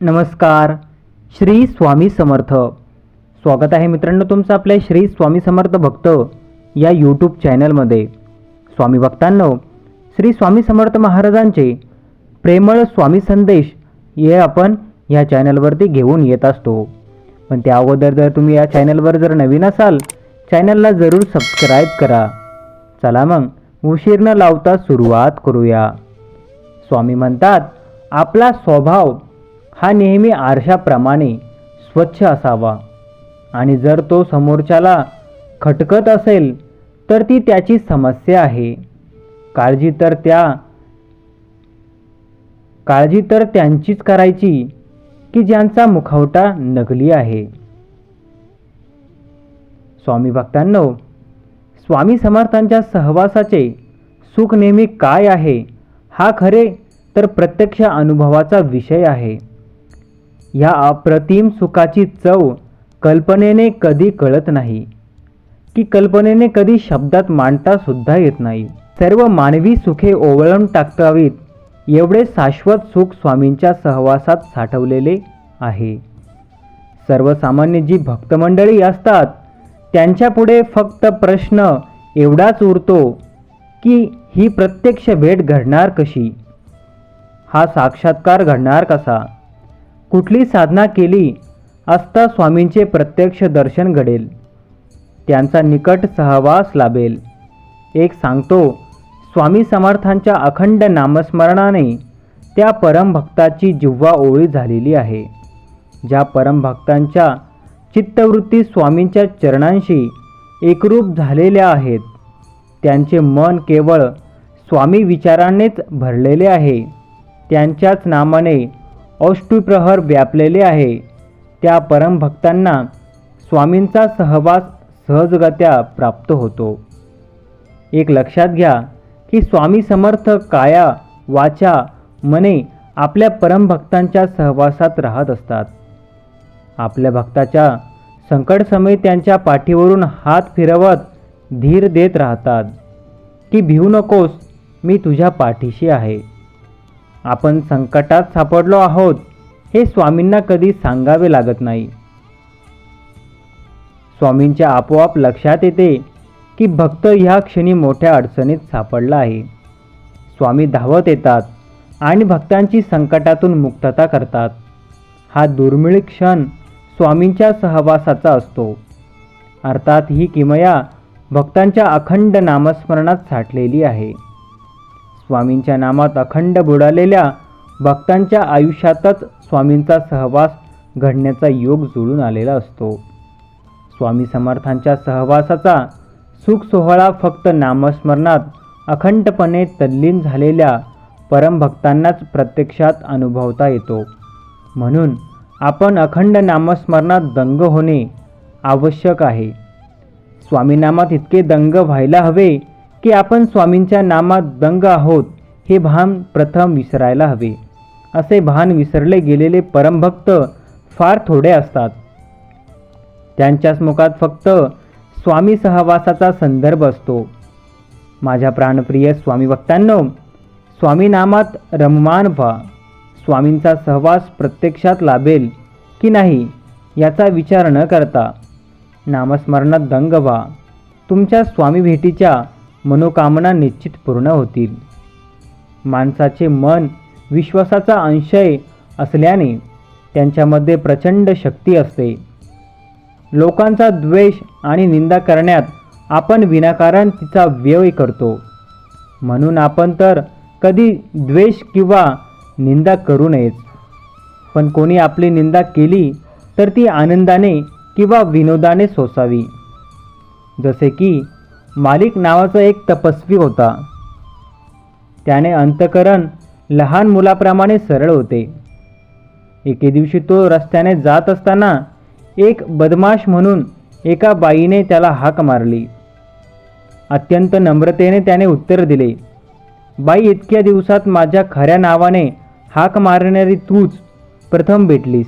नमस्कार श्री स्वामी समर्थ. स्वागत आहे मित्रांनो तुमचं आपल्या श्री स्वामी समर्थ भक्त या यूट्यूब चॅनलमध्ये स्वामी भक्तांनो श्री स्वामी समर्थ महाराजांचे प्रेमळ स्वामी संदेश हे आपण या चॅनलवरती घेऊन येत असतो. पण त्या अगोदर जर तुम्ही या चॅनलवर जर नवीन असाल चॅनलला जरूर सबस्क्राईब करा. चला मग उशीर न लावता सुरुवात करूया. स्वामी म्हणतात आपला स्वभाव हा नेहमी आरशाप्रमाणे स्वच्छ असावा. आणि जर तो समोरच्याला खटकत असेल तर ती त्याची समस्या आहे. काळजी तर त्या काळजी तर त्यांचीच करायची की ज्यांचा मुखवटा नकली आहे. स्वामी भक्तांनो स्वामी समर्थांच्या सहवासाचे सुख नेहमी काय आहे हा खरे तर प्रत्यक्ष अनुभवाचा विषय आहे. या अप्रतिम सुखाची चव कल्पनेने कधी कळत नाही. की कल्पनेने कधी शब्दात मांडता सुद्धा येत नाही. सर्व मानवी सुखे ओवळून टाकावीत एवढे शाश्वत सुख स्वामींच्या सहवासात साठवलेले आहे. सर्वसामान्य जी भक्तमंडळी असतात त्यांच्यापुढे फक्त प्रश्न एवढाच उरतो की ही प्रत्यक्ष भेट घडणार कशी? हा साक्षात्कार घडणार कसा? कुठली साधना केली असता स्वामींचे प्रत्यक्ष दर्शन घडेल. त्यांचा निकट सहवास लाभेल. एक सांगतो स्वामी समर्थांच्या अखंड नामस्मरणाने त्या परमभक्ताची जिव्हा ओळी झालेली आहे. ज्या परमभक्तांच्या चित्तवृत्ती स्वामींच्या चरणांशी एकरूप झालेल्या आहेत त्यांचे मन केवळ स्वामी विचारानेच भरलेले आहे. त्यांच्याच नामाने औष्टुप्रहर व्यापलेले आहे. त्या परमभक्तांना स्वामींचा सहवास सहजगत्या प्राप्त होतो. एक लक्षात घ्या की स्वामी समर्थ काया वाचा मने आपल्या परमभक्तांच्या सहवासात राहत असतात. आपल्या भक्ताच्या संकटसमयी त्यांच्या पाठीवरून हात फिरवत धीर देत राहतात की भिवू नकोस मी तुझ्या पाठीशी आहे. आपण संकटात सापडलो आहोत हे स्वामींना कधी सांगावे लागत नाही. स्वामींच्या आपोआप लक्षात येते की भक्त ह्या क्षणी मोठ्या अडचणीत सापडला आहे. स्वामी धावत येतात आणि भक्तांची संकटातून मुक्तता करतात. हा दुर्मिळ क्षण स्वामींच्या सहवासाचा असतो. अर्थात ही किमया भक्तांच्या अखंड नामस्मरणात साठलेली आहे. स्वामींच्या नामात अखंड बुडालेल्या भक्तांच्या आयुष्यातच स्वामींचा सहवास घडण्याचा योग जुळून आलेला असतो. स्वामी समर्थांच्या सहवासाचा सुख सोहळा फक्त नामस्मरणात अखंडपणे तल्लीन झालेल्या परमभक्तांनाच प्रत्यक्षात अनुभवता येतो. म्हणून आपण अखंड नामस्मरणात दंग होणे आवश्यक आहे. स्वामीनामात इतके दंग व्हायला हवे की आपण स्वामींच्या नामात दंग आहोत हे भान प्रथम विसरायला हवे. असे भान विसरले गेलेले परमभक्त फार थोडे असतात. त्यांच्याच मुखात फक्त स्वामी सहवासाचा संदर्भ असतो. माझ्या प्राणप्रिय स्वामी भक्तांनो स्वामी नामात रममान व्हा. स्वामींचा सहवास प्रत्यक्षात लाभेल की नाही याचा विचार न करता. नामस्मरणात दंग व्हा. तुमच्या स्वामी भेटीच्या मनोकामना निश्चित पूर्ण होतील. माणसाचे मन विश्वासाचा अंशय असल्याने त्यांच्यामध्ये प्रचंड शक्ती असते. लोकांचा द्वेष आणि निंदा करण्यात आपण विनाकारण तिचा व्यय करतो. म्हणून आपण तर कधी द्वेष किंवा निंदा करू नयेच पण कोणी आपली निंदा केली तर ती आनंदाने किंवा विनोदाने सोसावी. जसे की मालिक नावाचा एक तपस्वी होता. त्याने अंतकरण लहान मुलाप्रमाणे सरळ होते. एके दिवशी तो रस्त्याने जात असताना एक बदमाश म्हणून एका बाईने त्याला हाक मारली. अत्यंत नम्रतेने त्याने उत्तर दिले बाई इतक्या दिवसात माझ्या खऱ्या नावाने हाक मारणारी तूच प्रथम भेटलीस.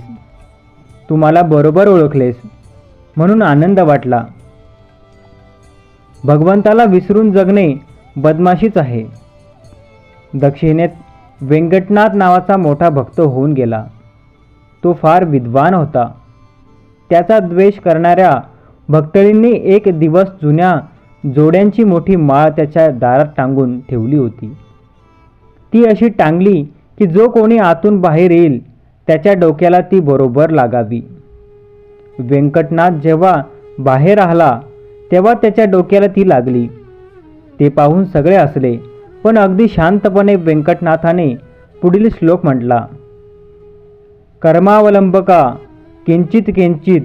तू मला बरोबर ओळखलेस. म्हणून आनंद वाटला. भगवंताला विसरून जगणे बदमाशीच आहे. दक्षिणेत व्यंकटनाथ नावाचा मोठा भक्त होऊन गेला. तो फार विद्वान होता. त्याचा द्वेष करणाऱ्या भक्तळींनी एक दिवस जुन्या जोड्यांची मोठी माळ त्याच्या दारात टांगून ठेवली होती. ती अशी टांगली की जो कोणी आतून बाहेर येईल त्याच्या डोक्याला ती बरोबर लागावी. व्यंकटनाथ जेव्हा बाहेर आला तेव्हा त्याच्या डोक्याला ती लागली. ते पाहून सगळे हसले पण अगदी शांतपणे व्यंकटनाथाने पुढील श्लोक म्हटला कर्मावलंबका किंचित किंचित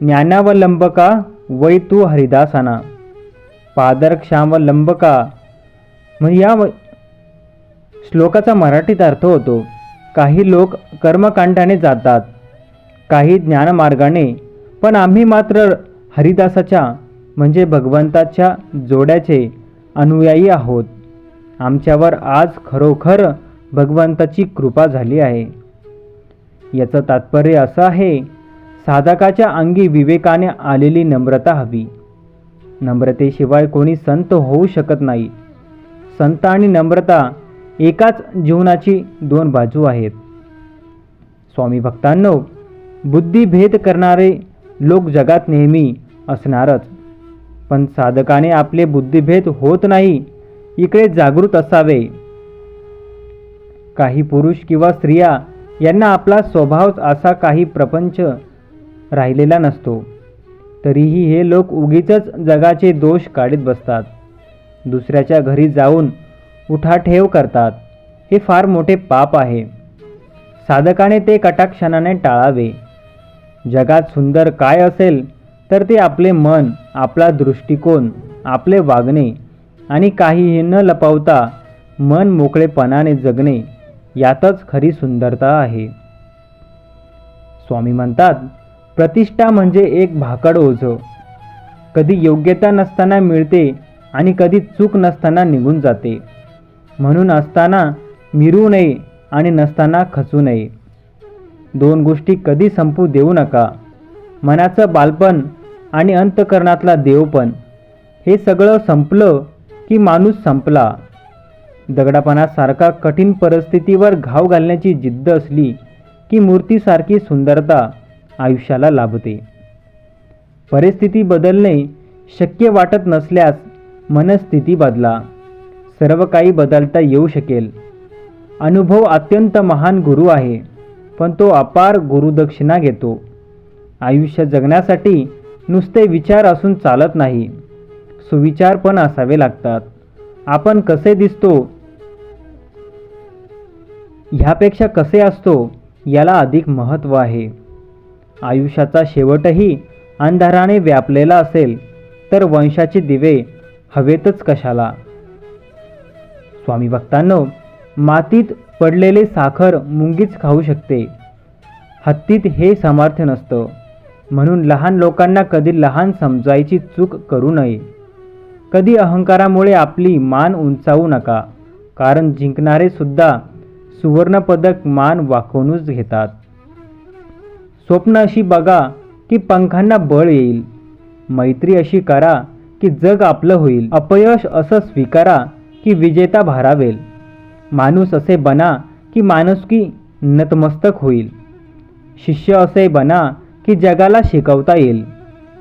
ज्ञानावलंबका वै तू हरिदासाना पादरक्षावलंबका. म्हणजे या श्लोकाचा मराठीत अर्थ होतो काही लोक कर्मकांडाने जातात काही ज्ञानमार्गाने पण आम्ही मात्र हरिदासाच्या म्हणजे भगवंताच्या जोड्याचे अनुयायी आहोत. आमच्यावर आज खरोखर भगवंताची कृपा झाली आहे. याचं तात्पर्य असं आहे साधकाच्या अंगी विवेकाने आलेली नम्रता हवी. नम्रतेशिवाय कोणी संत होऊ शकत नाही. संत आणि नम्रता एकाच जीवनाची दोन बाजू आहेत. स्वामी भक्तांनो बुद्धिभेद करणारे लोक जगात नेहमी असणारच. पण साधकाने आपले बुद्धिभेद होत नाही इकडे जागृत असावे. काही पुरुष किंवा स्त्रिया यांना आपला स्वभावच असा काही प्रपंच राहिलेला नसतो. तरीही हे लोक उगीच जगाचे दोष काढीत बसतात. दुसऱ्याच्या घरी जाऊन उठाठेव करतात. हे फार मोठे पाप आहे. साधकाने ते कटाक्षणाने टाळावे. जगात सुंदर काय असेल तर ते आपले मन आपला दृष्टिकोन आपले वागणे आणि काहीही न लपवता मन मोकळेपणाने जगणे यातच खरी सुंदरता आहे. स्वामी म्हणतात प्रतिष्ठा म्हणजे एक भाकड ओझं. कधी योग्यता नसताना मिळते आणि कधी चूक नसताना निघून जाते. म्हणून असताना मिरू नये आणि नसताना खचू नये. दोन गोष्टी कधी संपू देऊ नका. मनाचं बालपण आणि अंतकरणातला देवपण हे सगळं संपलं की माणूस संपला. दगडापणासारखा कठीण परिस्थितीवर घाव घालण्याची जिद्द असली की मूर्तीसारखी सुंदरता आयुष्याला लाभते. परिस्थिती बदलणे शक्य वाटत नसल्यास मनस्थिती बदला. सर्व काही बदलता येऊ शकेल. अनुभव अत्यंत महान गुरु आहे पण तो अपार गुरुदक्षिणा घेतो. आयुष्य जगण्यासाठी नुसते विचार असून चालत नाही. सुविचार पण असावे लागतात. आपण कसे दिसतो? ह्यापेक्षा कसे असतो? याला अधिक महत्त्व आहे. आयुष्याचा शेवटही अंधाराने व्यापलेला असेल तर वंशाचे दिवे हवेतच कशाला? स्वामी भक्तांनो मातीत पडलेले साखर मुंगीच खाऊ शकते. हत्तीत हे सामर्थ्य नसतं. म्हणून लहान लोकांना कधी लहान समजायची चूक करू नये. कधी अहंकारामुळे आपली मान उंचावू नका कारण जिंकणारे सुद्धा सुवर्णपदक मान वाकवूनच घेतात. स्वप्न अशी बघा की पंखांना बळ येईल. मैत्री अशी करा की जग आपलं होईल. अपयश असं स्वीकारा की विजेता भारावेल. माणूस असे बना की माणुसकी नतमस्तक होईल. शिष्य असे बना की जगाला शिकवता येईल.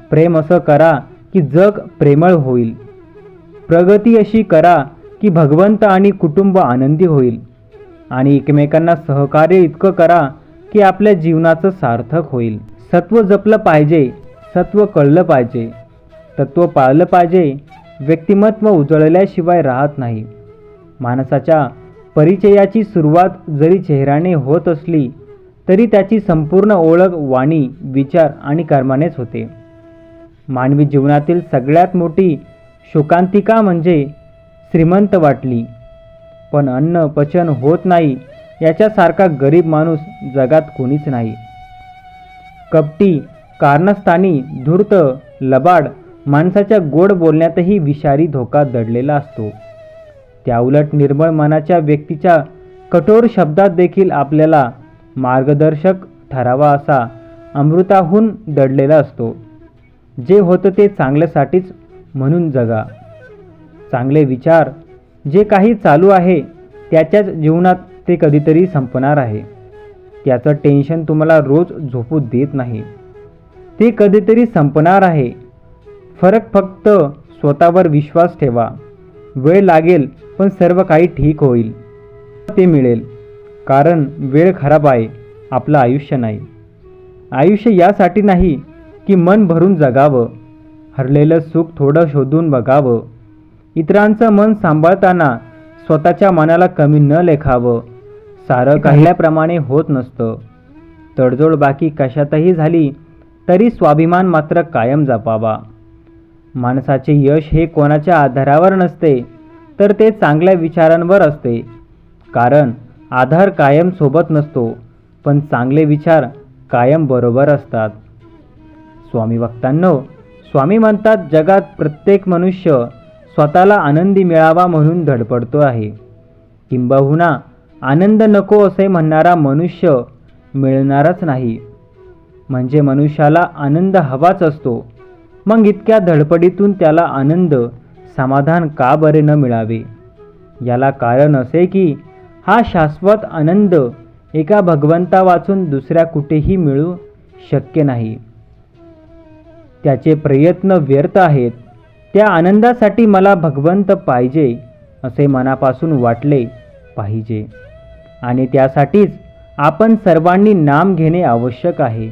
प्रेम असं करा की जग प्रेमळ होईल. प्रगती अशी करा की भगवंत आणि कुटुंब आनंदी होईल. आणि एकमेकांना सहकार्य इतकं करा की आपल्या जीवनाचं सार्थक होईल. सत्व जपलं पाहिजे सत्व कळलं पाहिजे. तत्व पाळलं पाहिजे व्यक्तिमत्व उजळल्याशिवाय राहत नाही. माणसाच्या परिचयाची सुरुवात जरी चेहऱ्याने होत असली तरी त्याची संपूर्ण ओळख वाणी विचार आणि कर्मानेच होते. मानवी जीवनातील सगळ्यात मोठी शोकांतिका म्हणजे श्रीमंत वाटली. पण अन्न पचन होत नाही याच्यासारखा गरीब माणूस जगात कोणीच नाही. कपटी कारणास्थानी धूर्त लबाड माणसाच्या गोड बोलण्यातही विषारी धोका दडलेला असतो. त्याउलट निर्मळ मनाच्या व्यक्तीच्या कठोर शब्दात देखील आपल्याला मार्गदर्शक ठरावा असा अमृताहून दडलेला असतो. जे होतं ते चांगल्यासाठीच म्हणून जगा. चांगले विचार जे काही चालू आहे त्याच्याच जीवनात ते कधीतरी संपणार आहे. त्याचं टेन्शन तुम्हाला रोज झोपू देत नाही. ते कधीतरी संपणार आहे. फरक फक्त स्वतःवर विश्वास ठेवा. वेळ लागेल पण सर्व काही ठीक होईल. ते मिळेल. कारण वेळ खराब आहे आपलं आयुष्य नाही. आयुष्य यासाठी नाही की मन भरून जगावं हरलेलं सुख थोडं शोधून बघावं. इतरांचं मन सांभाळताना स्वतःच्या मनाला कमी न लेखावं सारं काढल्याप्रमाणे होत नसतं. तडजोड बाकी कशातही झाली तरी स्वाभिमान मात्र कायम जपावा. माणसाचे यश हे कोणाच्या आधारावर नसते तर ते चांगल्या विचारांवर असते. कारण आधार कायम सोबत नसतो पण चांगले विचार कायम बरोबर असतात. स्वामी वक्तांनो स्वामी म्हणतात जगात प्रत्येक मनुष्य स्वतःला आनंदी मिळावा म्हणून धडपडतो आहे. किंबहुना आनंद नको असे म्हणणारा मनुष्य मिळणारच नाही. म्हणजे मनुष्याला आनंद हवाच असतो. मग इतक्या धडपडीतून त्याला आनंद समाधान का बरे न मिळावे? याला कारण असे की हा शाश्वत आनंद एका भगवंता वाचून दुसऱ्या कुठेही मिळू शक्य नाही. त्याचे प्रयत्न व्यर्थ आहेत. त्या आनंदासाठी मला भगवंत पाहिजे असे मनापासून वाटले पाहिजे. आणि त्यासाठीच आपण सर्वांनी नाम घेणे आवश्यक आहे.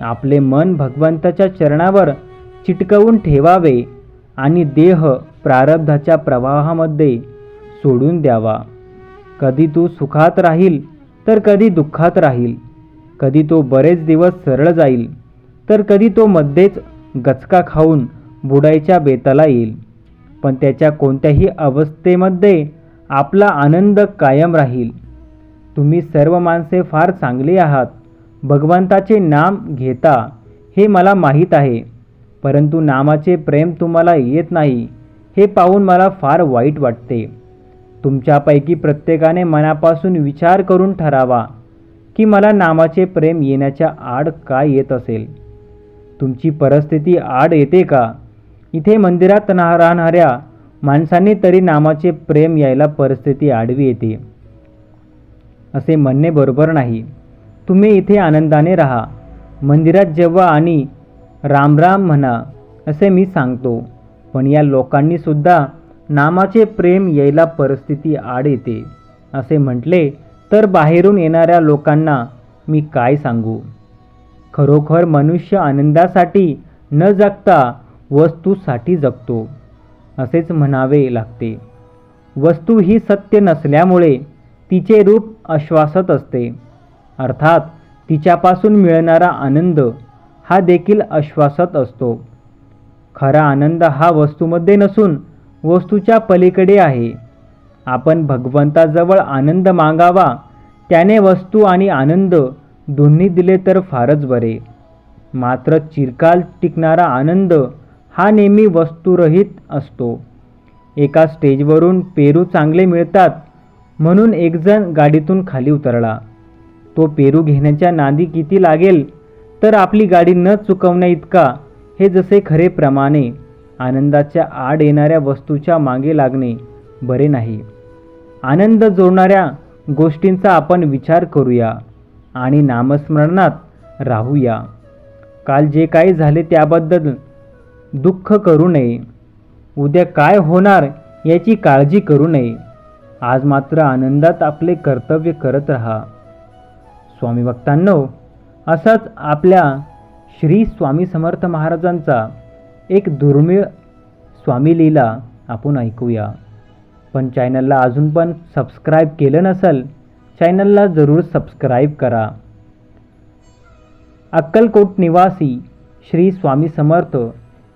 आपले मन भगवंताच्या चरणावर चिटकवून ठेवावे आणि देह प्रारब्धाच्या प्रवाहामध्ये सोडून द्यावा. कधी तू सुखात राहील तर कधी दुःखात राहील. कधी तो बरेच दिवस सरळ जाईल तर कधी तो मध्येच गचका खाऊन बुडायच्या बेताला येईल. पण त्याच्या कोणत्याही अवस्थेमध्ये आपला आनंद कायम राहील. तुम्ही सर्व माणसे फार चांगली आहात. भगवंताचे नाम घेता हे मला माहीत आहे. परंतु नामाचे प्रेम तुम्हाला येत नाही हे पाहून मला फार वाईट वाटते. तुमच्यापैकी प्रत्येकाने मनापासून विचार करून ठरावा की मला नामाचे प्रेम येण्याच्या आड काय येत असेल? तुमची परिस्थिती आड येते का? इथे मंदिरात ना- राहणाऱ्या माणसांनी तरी नामाचे प्रेम यायला परिस्थिती आडवी येते. असे म्हणणे बरोबर नाही. तुम्ही इथे आनंदाने राहा. मंदिरात जेव्हा आणि रामराम म्हणा असे मी सांगतो. पण या लोकांनीसुद्धा नामाचे प्रेम यायला परिस्थिती आड येते असे म्हटले तर बाहेरून येणाऱ्या लोकांना मी काय सांगू? खरोखर मनुष्य आनंदासाठी न जगता वस्तूसाठी जगतो असेच म्हणावे लागते. वस्तू ही सत्य नसल्यामुळे तिचे रूप आश्वासत असते. अर्थात तिच्यापासून मिळणारा आनंद हा देखील आश्वासत असतो. खरा आनंद हा वस्तूमध्ये नसून वस्तूच्या पलीकडे आहे. आपण भगवंताजवळ आनंद मागावा त्याने वस्तू आणि आनंद दोन्ही दिले तर फारच बरे. मात्र चिरकाल टिकणारा आनंद हा नेहमी वस्तुरहित असतो. एका स्टेजवरून पेरू चांगले मिळतात म्हणून एकजण गाडीतून खाली उतरला. तो पेरू घेण्याच्या नादी किती लागेल तर आपली गाडी न चुकवण्या इतका हे जसे खरे प्रमाणे. आनंदाच्या आड येणाऱ्या वस्तूच्या मागे लागणे बरे नाही. आनंद जोडणाऱ्या गोष्टींचा आपण विचार करूया आणि नामस्मरणात राहूया. काल जे काही झाले त्याबद्दल दुःख करू नये. उद्या काय होणार याची काळजी करू नये. आज मात्र आनंदात आपले कर्तव्य करत राहा. स्वामी भक्तांनो असाच आपल्या श्री स्वामी समर्थ महाराजांचा एक दुर्मिळ स्वामी लीला आपण ऐकूया. पण चॅनलला अजून पण सबस्क्राईब केलं नसेल चॅनलला जरूर सबस्क्राईब करा. अक्कलकोट निवासी श्री स्वामी समर्थ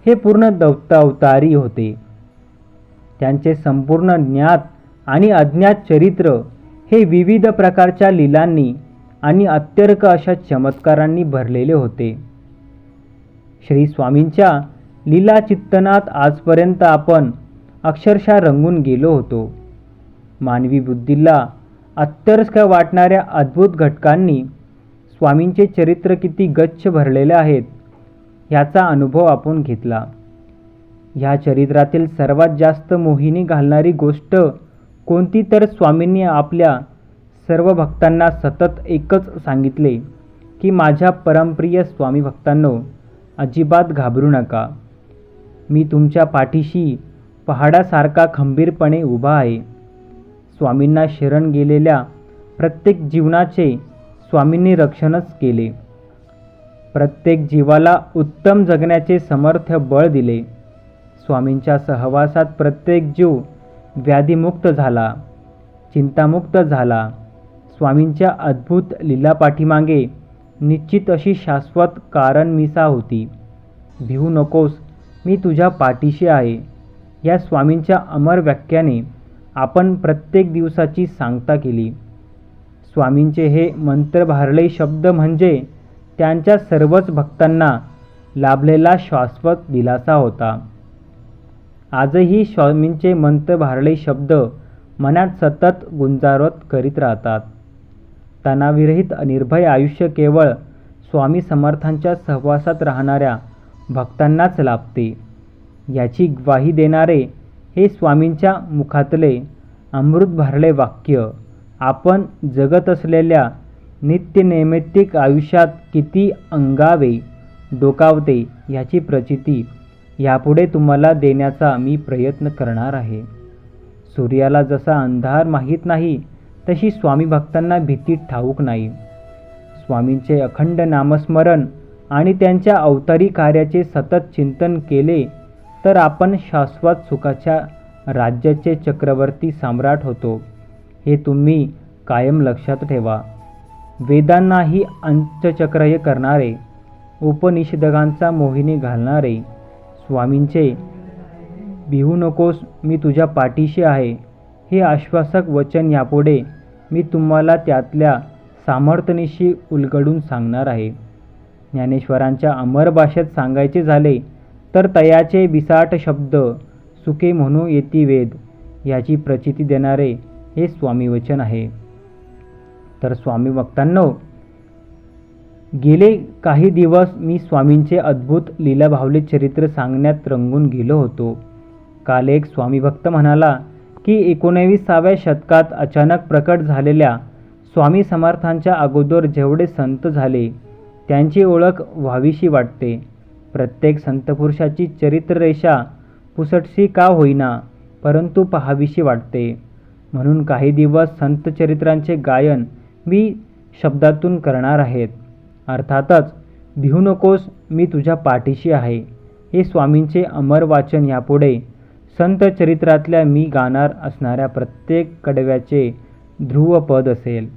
हे पूर्ण दत्तावतारी होते. त्यांचे संपूर्ण ज्ञात आणि अज्ञात चरित्र हे विविध प्रकारच्या लीलांनी आणि अत्यर्क अशा चमत्कारांनी भरलेले होते. श्री स्वामींच्या लीला चित्तनात आजपर्यंत आपण अक्षरशः रंगून गेलो होतो. मानवी बुद्धीला अत्यर्स्क वाटणाऱ्या अद्भुत घटकांनी स्वामींचे चरित्र किती गच्छ भरलेले आहेत ह्याचा अनुभव आपण घेतला. ह्या चरित्रातील सर्वात जास्त मोहिनी घालणारी गोष्ट कोणती तर स्वामींनी आपल्या सर्व भक्तांना सतत एकच सांगितले की माझ्या परमप्रिय स्वामी भक्तांनो अजिबात घाबरू नका. मी तुमच्या पाठीशी पहाडासारखा खंबीरपणे उभा आहे. स्वामींना शरण गेलेल्या प्रत्येक जीवनाचे स्वामींनी रक्षणच केले. प्रत्येक जीवाला उत्तम जगण्याचे समर्थ बळ दिले. स्वामींच्या सहवासात प्रत्येक जीव व्याधीमुक्त झाला चिंतामुक्त झाला. स्वामींच्या अद्भुत लीलापाठीमागे निश्चित अशी शाश्वत कारणमिसा होती. भिवू नकोस मी तुझ्या पाठीशी आहे. या स्वामींच्या अमर व्याख्याने आपण प्रत्येक दिवसाची सांगता केली. स्वामींचे हे मंत्र भारले शब्द म्हणजे त्यांच्या सर्वच भक्तांना लाभलेला शाश्वत दिलासा होता. आजही स्वामींचे मंत्र भारले शब्द मनात सतत गुंजारत करीत राहतात. तणाविरहित निर्भय आयुष्य केवळ स्वामी समर्थांच्या सहवासात राहणाऱ्या भक्तांनाच लाभते. याची ग्वाही देणारे हे स्वामींच्या मुखातले अमृत भरले वाक्य आपण जगत असलेल्या नित्यनैमित्तिक आयुष्यात किती अंगावे डोकावते याची प्रचिती यापुढे तुम्हाला देण्याचा मी प्रयत्न करणार आहे. सूर्याला जसा अंधार माहीत नाही तशी स्वामी भक्तांना भीती ठाऊक नाही. स्वामींचे अखंड नामस्मरण आणि त्यांच्या अवतारी कार्याचे सतत चिंतन केले तर आपण शाश्वत सुखाच्या राज्याचे चक्रवर्ती सम्राट होतो. हे तुम्ही कायम लक्षात ठेवा. वेदांनाही अंत्यचक्रय करणारे उपनिषदकांचा मोहिनी घालणारे स्वामींचे भिवू नकोस मी तुझ्या पाठीशी आहे. हे आश्वासक वचन यापुढे मी तुम्हाला त्यातल्या सामर्थ्यनिशी उलगडून सांगणार आहे. ज्ञानेश्वरांच्या अमर भाषेत सांगायचे झाले तर तयाचे बिसाट शब्द सुके म्हणू येती वेद याची प्रचिती देणारे हे स्वामीवचन आहे. तर स्वामी भक्तांनो गेले काही दिवस मी स्वामींचे अद्भुत लीलाभावले चरित्र सांगण्यात रंगून गेलो होतो. काल एक स्वामी भक्त म्हणाला की एकोणावीसाव्या शतकात अचानक प्रकट झालेल्या स्वामी समर्थांच्या अगोदर जेवढे संत झाले त्यांची ओळख व्हावीशी वाटते. प्रत्येक संतपुरुषाची चरित्ररेषा पुसटशी का होईना परंतु पहावीशी वाटते. म्हणून काही दिवस संत चरित्रांचे गायन मी शब्दातून करणार आहेत. अर्थातच भिवू नकोस मी तुझ्या पाठीशी आहे. हे स्वामींचे अमर वाचन यापुढे संत चरित्रातल्या मी गाणार असणाऱ्या प्रत्येक कडव्याचे ध्रुवपद असेल.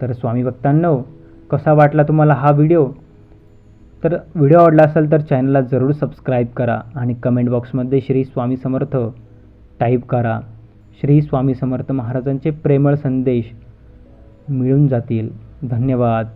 तर स्वामी भक्तांनो कसा वाटला तुम्हाला हा व्हिडिओ? तर व्हिडिओ आवडला असेल तर चॅनलला जरूर सबस्क्राईब करा आणि कमेंट बॉक्समध्ये श्री स्वामी समर्थ टाईप करा. श्री स्वामी समर्थ महाराजांचे प्रेमळ संदेश मिळून जातील. धन्यवाद.